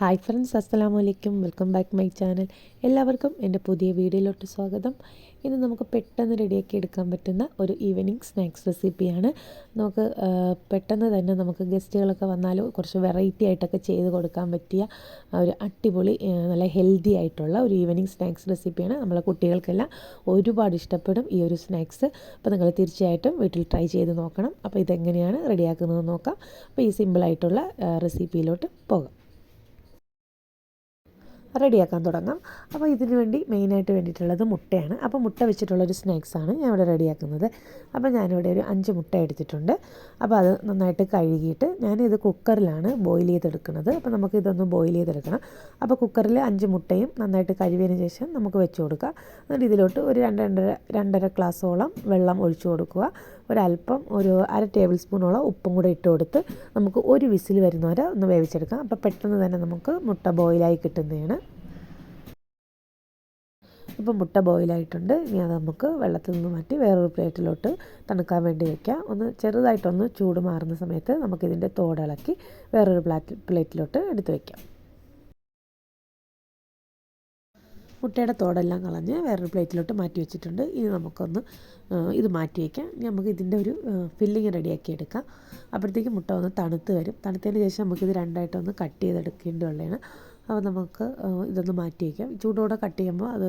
Hi friends അസ്സലാമു അലൈക്കും welcome back my channel എല്ലാവർക്കും എന്റെ പുതിയ വീഡിയോയിലോട്ട് സ്വാഗതം. ഇന്ന് നമുക്ക് പെട്ടെന്ന് റെഡിയാക്കി എടുക്കാൻ പറ്റുന്ന ഒരു ഈവനിങ് സ്നാക്സ് റെസിപ്പിയാണ് നമുക്ക് പെട്ടെന്ന് തന്നെ നമുക്ക് ഗസ്റ്റുകളൊക്കെ വന്നാൽ കുറച്ച് വെറൈറ്റി ആയിട്ടൊക്കെ ചെയ്ത് കൊടുക്കാൻ പറ്റിയ ഒരു അടിപൊളി നല്ല ഹെൽത്തി ആയിട്ടുള്ള ഒരു ഈവനിങ് സ്നാക്സ് റെസിപ്പിയാണ് നമ്മളെ കുട്ടികൾക്കെല്ലാം ഒരുപാട് ഇഷ്ടപ്പെടും ഈ ഒരു സ്നാക്സ് അപ്പോൾ നിങ്ങൾ തീർച്ചയായിട്ടും വീട്ടിൽ ട്രൈ ചെയ്ത് നോക്കണം. അപ്പോൾ ഇതെങ്ങനെയാണ് റെഡിയാക്കുന്നത് നോക്കാം. അപ്പോൾ ഈ സിമ്പിളായിട്ടുള്ള റെസിപ്പിയിലോട്ട് പോകാം. റെഡിയാക്കാൻ തുടങ്ങാം. അപ്പോൾ ഇതിന് വേണ്ടി മെയിനായിട്ട് വേണ്ടിയിട്ടുള്ളത് മുട്ടയാണ്. അപ്പോൾ മുട്ട വെച്ചിട്ടുള്ളൊരു സ്നാക്സാണ് ഞാൻ ഇവിടെ റെഡിയാക്കുന്നത്. അപ്പോൾ ഞാനിവിടെ ഒരു അഞ്ച് മുട്ട എടുത്തിട്ടുണ്ട്. അപ്പോൾ അത് നന്നായിട്ട് കഴുകിയിട്ട് ഞാനിത് കുക്കറിലാണ് ബോയിൽ ചെയ്തെടുക്കുന്നത്. അപ്പോൾ നമുക്ക് ഇതൊന്ന് ബോയിൽ ചെയ്തെടുക്കണം. അപ്പോൾ കുക്കറിൽ അഞ്ച് മുട്ടയും നന്നായിട്ട് കഴുകിയതിന് ശേഷം നമുക്ക് വെച്ച് കൊടുക്കുക എന്നിട്ട് ഇതിലോട്ട് ഒരു രണ്ട് രണ്ടര രണ്ടര ഗ്ലാസ്സോളം വെള്ളം ഒഴിച്ചു കൊടുക്കുക. ഒരല്പം ഒരു അര ടേബിൾ സ്പൂണോളം ഉപ്പും കൂടെ ഇട്ട് കൊടുത്ത് നമുക്ക് ഒരു വിസിൽ വരുന്നവരെ ഒന്ന് വേവിച്ചെടുക്കാം. അപ്പോൾ പെട്ടെന്ന് തന്നെ നമുക്ക് മുട്ട ബോയിലായി കിട്ടുന്നതാണ്. ഇപ്പം മുട്ട ബോയിലായിട്ടുണ്ട്. ഇനി അത് നമുക്ക് വെള്ളത്തിൽ നിന്ന് മാറ്റി വേറൊരു പ്ലേറ്റിലോട്ട് തണുക്കാൻ വേണ്ടി വയ്ക്കാം ഒന്ന് ചെറുതായിട്ടൊന്ന് ചൂട് മാറുന്ന സമയത്ത് നമുക്കിതിന്റെ തോടിളക്കി വേറൊരു പ്ലാറ്റ് പ്ലേറ്റിലോട്ട് എടുത്ത് വയ്ക്കാം മുട്ടയുടെ തോടെല്ലാം കളഞ്ഞ് വേറൊരു പ്ലേറ്റിലോട്ട് മാറ്റി വെച്ചിട്ടുണ്ട്. ഇനി നമുക്കൊന്ന് ഇത് മാറ്റി വയ്ക്കാം നമുക്ക് ഇതിന്റെ ഒരു ഫില്ലിങ് റെഡിയാക്കി എടുക്കാം. അപ്പോഴത്തേക്ക് മുട്ട ഒന്ന് തണുത്ത് വരും. തണുത്തതിന് ശേഷം നമുക്കിത് രണ്ടായിട്ടൊന്ന് കട്ട് ചെയ്തെടുക്കേണ്ടതുള്ളതാണ്. അപ്പോൾ നമുക്ക് ഇതൊന്ന് മാറ്റി വയ്ക്കാം. ചൂടോടെ കട്ട് ചെയ്യുമ്പോൾ അത്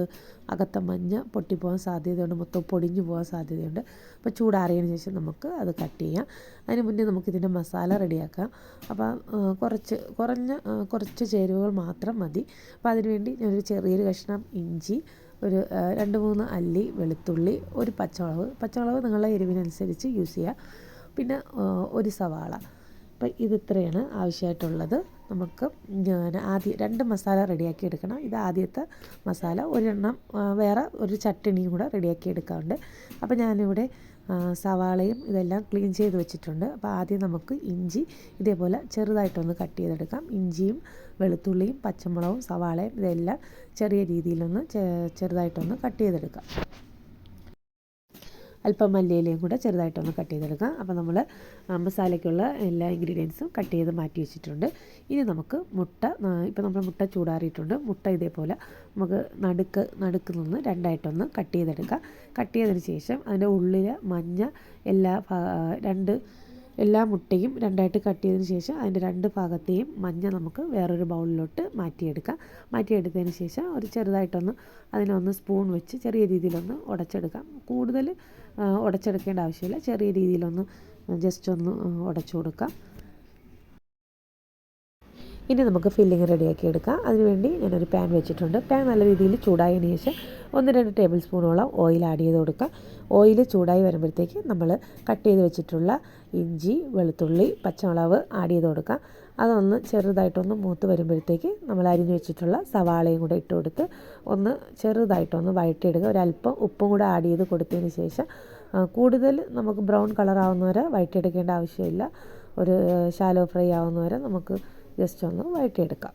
അകത്തെ മഞ്ഞ പൊട്ടിപ്പോകാൻ സാധ്യതയുണ്ട്. മൊത്തം പൊടിഞ്ഞു പോകാൻ സാധ്യതയുണ്ട്. അപ്പോൾ ചൂടാറിയതിന് ശേഷം നമുക്ക് അത് കട്ട് ചെയ്യാം. അതിന് മുന്നേ നമുക്കിതിന്റെ മസാല റെഡിയാക്കാം. അപ്പോൾ കുറച്ച് കുറഞ്ഞ കുറച്ച് ചേരുവകൾ മാത്രം മതി. അപ്പോൾ അതിനുവേണ്ടി ഞാനൊരു ചെറിയൊരു കഷ്ണം ഇഞ്ചി ഒരു രണ്ട് മൂന്ന് അല്ലി വെളുത്തുള്ളി ഒരു പച്ചമുളക്. പച്ചമുളക് നിങ്ങളുടെ എരിവിനനുസരിച്ച് യൂസ് ചെയ്യുക. പിന്നെ ഒരു സവാള. അപ്പം ഇത് ഇത്രയാണ് ആവശ്യമായിട്ടുള്ളത്. നമുക്ക് ആദ്യം രണ്ട് മസാല റെഡിയാക്കി എടുക്കണം. ഇത് ആദ്യത്തെ മസാല ഒരെണ്ണം വേറെ ഒരു ചട്ടിണിയും കൂടെ റെഡിയാക്കി എടുക്കാറുണ്ട്. അപ്പോൾ ഞാനിവിടെ സവാളയും ഇതെല്ലാം ക്ലീൻ ചെയ്ത് വെച്ചിട്ടുണ്ട്. അപ്പോൾ ആദ്യം നമുക്ക് ഇഞ്ചി ഇതേപോലെ ചെറുതായിട്ടൊന്ന് കട്ട് ചെയ്തെടുക്കാം. ഇഞ്ചിയും വെളുത്തുള്ളിയും പച്ചമുളകും സവാളയും ഇതെല്ലാം ചെറിയ രീതിയിലൊന്ന് ചെറുതായിട്ടൊന്ന് കട്ട് ചെയ്തെടുക്കാം. അല്പം മല്ലിയിലയും കൂടെ ചെറുതായിട്ടൊന്ന് കട്ട് ചെയ്തെടുക്കാം. അപ്പോൾ നമ്മൾ മസാലയ്ക്കുള്ള എല്ലാ ഇൻഗ്രീഡിയൻസും കട്ട് ചെയ്ത് മാറ്റി വെച്ചിട്ടുണ്ട്. ഇനി നമുക്ക് മുട്ട ഇപ്പോൾ നമ്മൾ മുട്ട ചൂടാറിയിട്ടുണ്ട്. മുട്ട ഇതേപോലെ നമുക്ക് നടുക്ക് നടുക്ക് നിന്ന് രണ്ടായിട്ടൊന്ന് കട്ട് ചെയ്തെടുക്കാം. കട്ട് ചെയ്തതിന് ശേഷം അതിന്റെ ഉള്ളിൽ മഞ്ഞ എല്ലാ രണ്ട് എല്ലാ മുട്ടയും രണ്ടായിട്ട് കട്ട് ചെയ്തതിന് ശേഷം അതിന്റെ രണ്ട് ഭാഗത്തെയും മഞ്ഞ നമുക്ക് വേറൊരു ബൗളിലോട്ട് മാറ്റിയെടുക്കാം. മാറ്റിയെടുത്തതിന് ശേഷം ഒരു ചെറുതായിട്ടൊന്ന് അതിനൊന്ന് സ്പൂൺ വെച്ച് ചെറിയ രീതിയിലൊന്ന് ഉടച്ചെടുക്കാം. കൂടുതൽ ഉടച്ചെടുക്കേണ്ട ആവശ്യമില്ല. ചെറിയ രീതിയിലൊന്ന് ജസ്റ്റ് ഒന്ന് ഉടച്ചു കൊടുക്കാം. ഇനി നമുക്ക് ഫില്ലിങ് റെഡിയാക്കി എടുക്കാം. അതിനുവേണ്ടി ഞാനൊരു പാൻ വെച്ചിട്ടുണ്ട്. പാൻ നല്ല രീതിയിൽ ചൂടായതിനു ശേഷം ഒന്ന് രണ്ട് ടേബിൾ സ്പൂണോളം ഓയിൽ ആഡ് ചെയ്ത് കൊടുക്കുക. ഓയിൽ ചൂടായി വരുമ്പോഴത്തേക്ക് നമ്മൾ കട്ട് ചെയ്ത് വെച്ചിട്ടുള്ള ഇഞ്ചി വെളുത്തുള്ളി പച്ചമുളക് ആഡ് ചെയ്ത് കൊടുക്കുക. അതൊന്ന് ചെറുതായിട്ടൊന്ന് മൂത്ത് വരുമ്പോഴത്തേക്ക് നമ്മൾ അരിഞ്ഞു വെച്ചിട്ടുള്ള സവാളയും കൂടെ ഇട്ട് കൊടുത്ത് ഒന്ന് ചെറുതായിട്ടൊന്ന് വഴറ്റിയെടുക്കുക. ഒരല്പം ഉപ്പും കൂടെ ആഡ് ചെയ്ത് കൊടുത്തതിന് ശേഷം കൂടുതൽ നമുക്ക് ബ്രൗൺ കളറാവുന്നവരെ വഴറ്റിയെടുക്കേണ്ട ആവശ്യമില്ല. ഒരു ഷാലോ ഫ്രൈ ആവുന്നവരെ നമുക്ക് ജസ്റ്റ് ഒന്ന് വഴറ്റിയെടുക്കാം.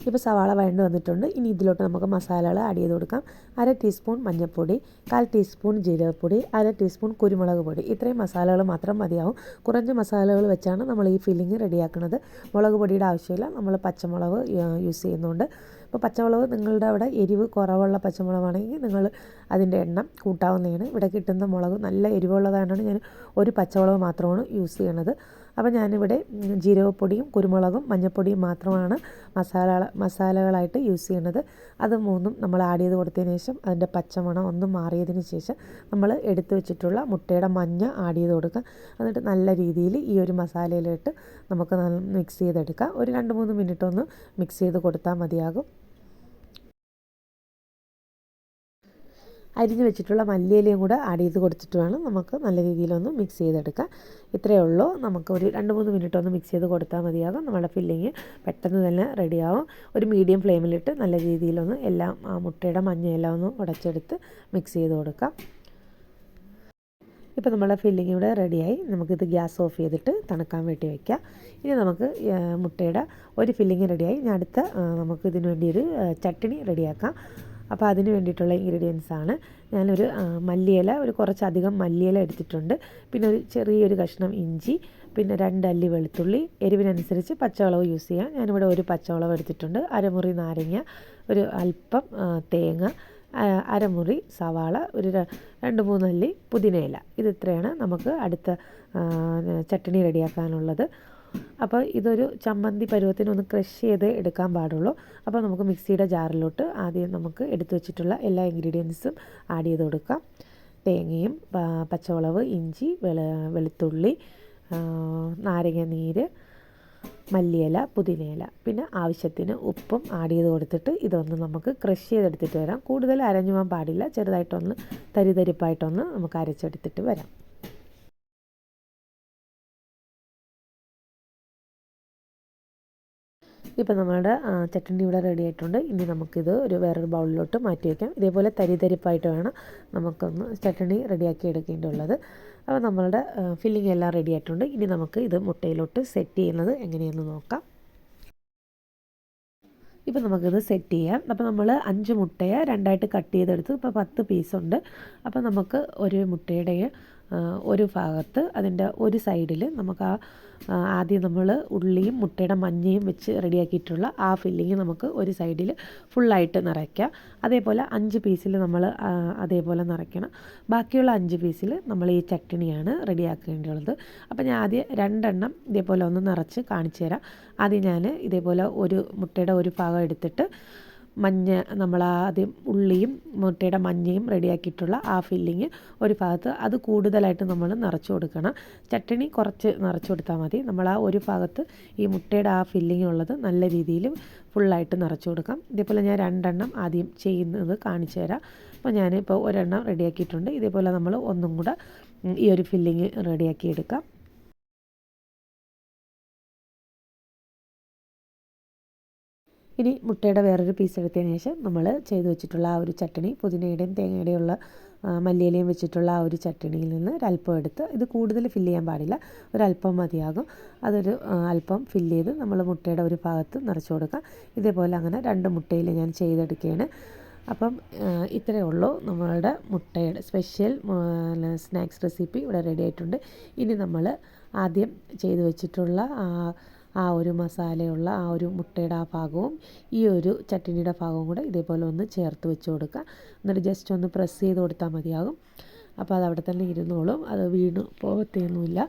ഇപ്പോൾ സവാള വഴണ്ട് വന്നിട്ടുണ്ട്. ഇനി ഇതിലോട്ട് നമുക്ക് മസാലകൾ ആഡ് ചെയ്ത് കൊടുക്കാം. അര ടീസ്പൂൺ മഞ്ഞൾപ്പൊടി കാൽ ടീസ്പൂൺ ജീരകപ്പൊടി അര ടീസ്പൂൺ കുരുമുളക് പൊടി. ഇത്രയും മസാലകൾ മാത്രം മതിയാവും. കുറഞ്ഞ മസാലകൾ വെച്ചാണ് നമ്മൾ ഈ ഫില്ലിങ് റെഡിയാക്കുന്നത്. മുളക് പൊടിയുടെ ആവശ്യമില്ല. നമ്മൾ പച്ചമുളക് യൂസ് ചെയ്യുന്നുണ്ട്. അപ്പോൾ പച്ചമുളക് നിങ്ങളുടെ അവിടെ എരിവ് കുറവുള്ള പച്ചമുളകാണെങ്കിൽ നിങ്ങൾ അതിന്റെ എണ്ണം കൂട്ടാവുന്നതാണ്. ഇവിടെ കിട്ടുന്ന മുളക് നല്ല എരിവുള്ളതായതുകൊണ്ടാണ് ഞാൻ ഒരു പച്ചമുളക് മാത്രമാണ് യൂസ് ചെയ്യണത്. അപ്പോൾ ഞാനിവിടെ ജീരകപ്പൊടിയും കുരുമുളകും മഞ്ഞൾപ്പൊടിയും മാത്രമാണ് മസാല മസാലകളായിട്ട് യൂസ് ചെയ്യുന്നത്. അത് മൂന്നും നമ്മൾ ആഡ് ചെയ്ത് കൊടുത്തതിന് ശേഷം അതിന്റെ പച്ചമണം ഒന്നും മാറിയതിന് ശേഷം നമ്മൾ എടുത്തു വെച്ചിട്ടുള്ള മുട്ടയുടെ മഞ്ഞ ആഡ് ചെയ്ത് കൊടുക്കുക. എന്നിട്ട് നല്ല രീതിയിൽ ഈ ഒരു മസാലയിലിട്ട് നമുക്ക് മിക്സ് ചെയ്തെടുക്കാം. ഒരു രണ്ട് മൂന്ന് മിനിറ്റ് ഒന്ന് മിക്സ് ചെയ്ത് കൊടുത്താൽ മതിയാകും. അരിഞ്ഞ് വെച്ചിട്ടുള്ള മല്ലിയിലയും കൂടെ ആഡ് ചെയ്ത് കൊടുത്തിട്ട് വേണം നമുക്ക് നല്ല രീതിയിലൊന്ന് മിക്സ് ചെയ്തെടുക്കാം ഇത്രയേ ഉള്ളൂ. നമുക്ക് ഒരു രണ്ട് മൂന്ന് മിനിറ്റ് ഒന്ന് മിക്സ് ചെയ്ത് കൊടുത്താൽ മതിയാകും. നമ്മുടെ ഫില്ലിങ് പെട്ടെന്ന് തന്നെ റെഡിയാവും ഒരു മീഡിയം ഫ്ലെയിമിലിട്ട് നല്ല രീതിയിലൊന്ന് എല്ലാം ആ മുട്ടയുടെ മഞ്ഞയെല്ലാം ഒന്ന് ഉടച്ചെടുത്ത് മിക്സ് ചെയ്ത് കൊടുക്കാം. ഇപ്പോൾ നമ്മുടെ ഫില്ലിംഗ് ഇവിടെ റെഡിയായി നമുക്കിത് ഗ്യാസ് ഓഫ് ചെയ്തിട്ട് തണുക്കാൻ വേണ്ടി വയ്ക്കാം ഇനി നമുക്ക് മുട്ടയുടെ ഒരു ഫില്ലിംഗ് റെഡിയായി ഇനി അടുത്ത നമുക്ക് ഇതിനു വേണ്ടി ഒരു ചട്ടിണി റെഡിയാക്കാം അപ്പോൾ അതിന് വേണ്ടിയിട്ടുള്ള ഇൻഗ്രീഡിയൻസ് ആണ്. ഞാനൊരു മല്ലിയില ഒരു കുറച്ചധികം മല്ലിയില എടുത്തിട്ടുണ്ട്. പിന്നെ ഒരു ചെറിയൊരു കഷ്ണം ഇഞ്ചി പിന്നെ രണ്ട് അല്ലി വെളുത്തുള്ളി എരിവിനനുസരിച്ച് പച്ചവളവ് യൂസ് ചെയ്യാം. ഞാനിവിടെ ഒരു പച്ചവളവ് എടുത്തിട്ടുണ്ട്. അരമുറി നാരങ്ങ ഒരു അല്പം തേങ്ങ അരമുറി സവാള ഒരു രണ്ട് മൂന്നല്ലി പുതിനയില. ഇത് ഇത്രയാണ് നമുക്ക് അടുത്ത ചട്ടണി റെഡിയാക്കാനുള്ളത്. അപ്പോൾ ഇതൊരു ചമ്മന്തി പരുവത്തിന് ഒന്ന് ക്രഷ് ചെയ്ത് എടുക്കാൻ പാടുള്ളൂ. അപ്പോൾ നമുക്ക് മിക്സിയുടെ ജാറിലോട്ട് ആദ്യം നമുക്ക് എടുത്തു വെച്ചിട്ടുള്ള എല്ലാ ഇൻഗ്രീഡിയൻസും ആഡ് ചെയ്ത് കൊടുക്കാം. തേങ്ങയും പച്ചമുളക് ഇഞ്ചി വെള വെളുത്തുള്ളി നാരങ്ങ നീര് മല്ലിയില പുതിനയില. പിന്നെ ആവശ്യത്തിന് ഉപ്പും ആഡ് ചെയ്ത് കൊടുത്തിട്ട് ഇതൊന്ന് നമുക്ക് ക്രഷ് ചെയ്തെടുത്തിട്ട് വരാം. കൂടുതൽ അരഞ്ഞു പോകാൻ പാടില്ല. ചെറുതായിട്ടൊന്ന് തരിതരിപ്പായിട്ടൊന്ന് നമുക്ക് അരച്ചെടുത്തിട്ട് വരാം. ഇപ്പോൾ നമ്മുടെ ചട്ടണി ഇവിടെ റെഡി ആയിട്ടുണ്ട്. ഇനി നമുക്കിത് ഒരു വേറൊരു ബൗളിലോട്ട് മാറ്റി വയ്ക്കാം. ഇതേപോലെ തരിതരിപ്പായിട്ട് വേണം നമുക്കൊന്ന് ചട്ടണി റെഡിയാക്കി എടുക്കേണ്ടുള്ളത് അപ്പോൾ നമ്മളുടെ ഫില്ലിംഗ് എല്ലാം റെഡി ആയിട്ടുണ്ട്. ഇനി നമുക്ക് ഇത് മുട്ടയിലോട്ട് സെറ്റ് ചെയ്യുന്നത് എങ്ങനെയെന്ന് നോക്കാം. ഇപ്പോൾ നമുക്കിത് സെറ്റ് ചെയ്യാം. അപ്പോൾ നമ്മൾ അഞ്ച് മുട്ടയെ രണ്ടായിട്ട് കട്ട് ചെയ്തെടുത്ത്. ഇപ്പോൾ പത്ത് പീസുണ്ട് അപ്പോൾ നമുക്ക് ഒരു മുട്ടയുടെ ഒരു ഭാഗത്ത് അതിന്റെ ഒരു സൈഡിൽ നമുക്ക് ആ ആദ്യം നമ്മൾ ഉള്ളിയും മുട്ടയുടെ മഞ്ഞയും വെച്ച് റെഡിയാക്കിയിട്ടുള്ള ആ ഫില്ലിങ് നമുക്ക് ഒരു സൈഡിൽ ഫുള്ളായിട്ട് നിറയ്ക്കാം. അതേപോലെ അഞ്ച് പീസിൽ നമ്മൾ അതേപോലെ നിറയ്ക്കണം. ബാക്കിയുള്ള അഞ്ച് പീസിൽ നമ്മൾ ഈ ചട്ടിണിയാണ് റെഡിയാക്കേണ്ടത്. അപ്പോൾ ഞാൻ ആദ്യം രണ്ടെണ്ണം ഇതേപോലെ ഒന്ന് നിറച്ച് കാണിച്ചു തരാം. ആദ്യം ഞാൻ ഇതേപോലെ ഒരു മുട്ടയുടെ ഒരു ഭാഗം എടുത്തിട്ട് മഞ്ഞ നമ്മൾ ആദ്യം ഉള്ളിയും മുട്ടയുടെ മഞ്ഞയും റെഡിയാക്കിയിട്ടുള്ള ആ ഫില്ലിങ് ഒരു ഭാഗത്ത്. അത് കൂടുതലായിട്ട് നമ്മൾ നിറച്ച് കൊടുക്കണം. ചട്ടണി കുറച്ച് നിറച്ച് കൊടുത്താൽ മതി. നമ്മൾ ആ ഒരു ഭാഗത്ത് ഈ മുട്ടയുടെ ആ ഫില്ലിങ് ഉള്ളത് നല്ല രീതിയിൽ ഫുള്ളായിട്ട് നിറച്ച് കൊടുക്കാം. ഇതേപോലെ ഞാൻ രണ്ടെണ്ണം ആദ്യം ചെയ്യുന്നത് കാണിച്ചു തരാം. അപ്പോൾ ഞാനിപ്പോൾ ഒരെണ്ണം റെഡിയാക്കിയിട്ടുണ്ട്. ഇതേപോലെ നമ്മൾ ഒന്നും കൂടെ ഈ ഒരു ഫില്ലിങ് റെഡിയാക്കി എടുക്കാം. ഇനി മുട്ടയുടെ വേറൊരു പീസ് എടുത്തതിന് ശേഷം നമ്മൾ ചെയ്ത് വെച്ചിട്ടുള്ള ആ ഒരു ചട്ടണി പുതിനയുടെയും തേങ്ങയുടെയും ഉള്ള മല്ലിയിലയും വെച്ചിട്ടുള്ള ആ ഒരു ചട്ടണിയിൽ നിന്ന് ഒരല്പം എടുത്ത് ഇത് കൂടുതൽ ഫില്ല് ചെയ്യാൻ പാടില്ല. ഒരല്പം മതിയാകും. അതൊരു അല്പം ഫില്ല് ചെയ്ത് നമ്മൾ മുട്ടയുടെ ഒരു ഭാഗത്ത് നിറച്ച് കൊടുക്കാം. ഇതേപോലെ അങ്ങനെ രണ്ട് മുട്ടയിൽ ഞാൻ ചെയ്തെടുക്കുകയാണ് അപ്പം ഇത്രയേ ഉള്ളൂ നമ്മളുടെ മുട്ടയുടെ സ്പെഷ്യൽ സ്നാക്സ് റെസിപ്പി ഇവിടെ റെഡി ആയിട്ടുണ്ട്. ഇനി നമ്മൾ ആദ്യം ചെയ്തു വെച്ചിട്ടുള്ള ആ ഒരു മസാലയുള്ള ആ ഒരു മുട്ടയുടെ ആ ഭാഗവും ഈ ഒരു ചട്ടിനിയുടെ ഭാഗവും കൂടെ ഇതേപോലെ ഒന്ന് ചേർത്ത് വെച്ച് കൊടുക്കുക. എന്നിട്ട് ജസ്റ്റ് ഒന്ന് പ്രസ് ചെയ്ത് കൊടുത്താൽ മതിയാകും. അപ്പോൾ അത് അവിടെ തന്നെ ഇരുന്നോളും. അത് വീണ് പോകത്തേന്നുമില്ല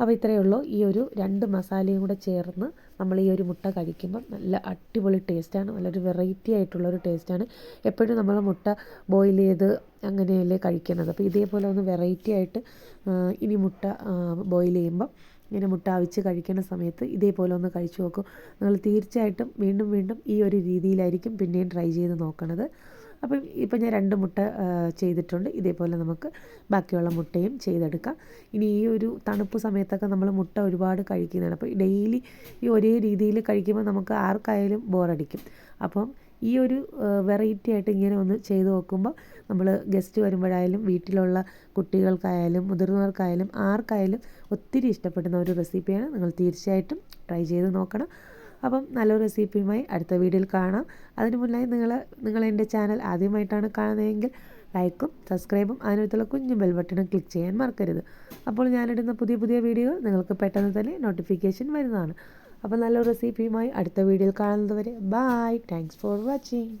അപ്പോൾ ഇത്രയേ ഉള്ളൂ. ഈ ഒരു രണ്ട് മസാലയും കൂടെ ചേർന്ന് നമ്മൾ ഈ ഒരു മുട്ട കഴിക്കുമ്പോൾ നല്ല അടിപൊളി ടേസ്റ്റാണ് നല്ലൊരു വെറൈറ്റി ആയിട്ടുള്ളൊരു ടേസ്റ്റാണ് എപ്പോഴും നമ്മൾ മുട്ട ബോയിൽ ചെയ്ത് അങ്ങനെയല്ലേ കഴിക്കുന്നത്. അപ്പോൾ ഇതേപോലെ ഒന്ന് വെറൈറ്റി ആയിട്ട് ഇനി മുട്ട ബോയിൽ ചെയ്യുമ്പം ഇങ്ങനെ മുട്ട അവിച്ച് കഴിക്കുന്ന സമയത്ത് ഇതേപോലെ ഒന്ന് കഴിച്ചു നോക്കും. നിങ്ങൾ തീർച്ചയായിട്ടും വീണ്ടും വീണ്ടും ഈ ഒരു രീതിയിലായിരിക്കും പിന്നെയും ട്രൈ ചെയ്ത് നോക്കണത്. അപ്പം ഇപ്പം ഞാൻ രണ്ട് മുട്ട ചെയ്തിട്ടുണ്ട്. ഇതേപോലെ നമുക്ക് ബാക്കിയുള്ള മുട്ടയും ചെയ്തെടുക്കാം. ഇനി ഈ ഒരു തണുപ്പ് സമയത്തൊക്കെ നമ്മൾ മുട്ട ഒരുപാട് കഴിക്കുന്നതാണ്. അപ്പോൾ ഡെയിലി ഈ ഒരേ രീതിയിൽ കഴിക്കുമ്പോൾ നമുക്ക് ആർക്കായാലും ബോറടിക്കും അപ്പം ഈ ഒരു വെറൈറ്റി ആയിട്ട് ഇങ്ങനെ ഒന്ന് ചെയ്ത് നോക്കുമ്പോൾ നമ്മൾ ഗസ്റ്റ് വരുമ്പോഴായാലും വീട്ടിലുള്ള കുട്ടികൾക്കായാലും മുതിർന്നവർക്കായാലും ആർക്കായാലും ഒത്തിരി ഇഷ്ടപ്പെടുന്ന ഒരു റെസിപ്പിയാണ് നിങ്ങൾ തീർച്ചയായിട്ടും ട്രൈ ചെയ്ത് നോക്കണം. അപ്പം നല്ലൊരു റെസിപ്പിയുമായി അടുത്ത വീഡിയോയിൽ കാണാം. അതിന് മുന്നായി നിങ്ങൾ നിങ്ങൾ എന്റെ ചാനൽ ആദ്യമായിട്ടാണ് കാണുന്നതെങ്കിൽ ലൈക്കും സബ്സ്ക്രൈബും അതിനകത്തുള്ള കുഞ്ഞു ബെൽ ബട്ടണും ക്ലിക്ക് ചെയ്യാൻ മറക്കരുത്. അപ്പോൾ ഞാനിടുന്ന പുതിയ പുതിയ വീഡിയോ നിങ്ങൾക്ക് പെട്ടെന്ന് തന്നെ നോട്ടിഫിക്കേഷൻ വരുന്നതാണ്. അപ്പോൾ നല്ല റെസിപ്പിയുമായി അടുത്ത വീഡിയോയിൽ കാണുന്നതുവരെ. Bye thanks for watching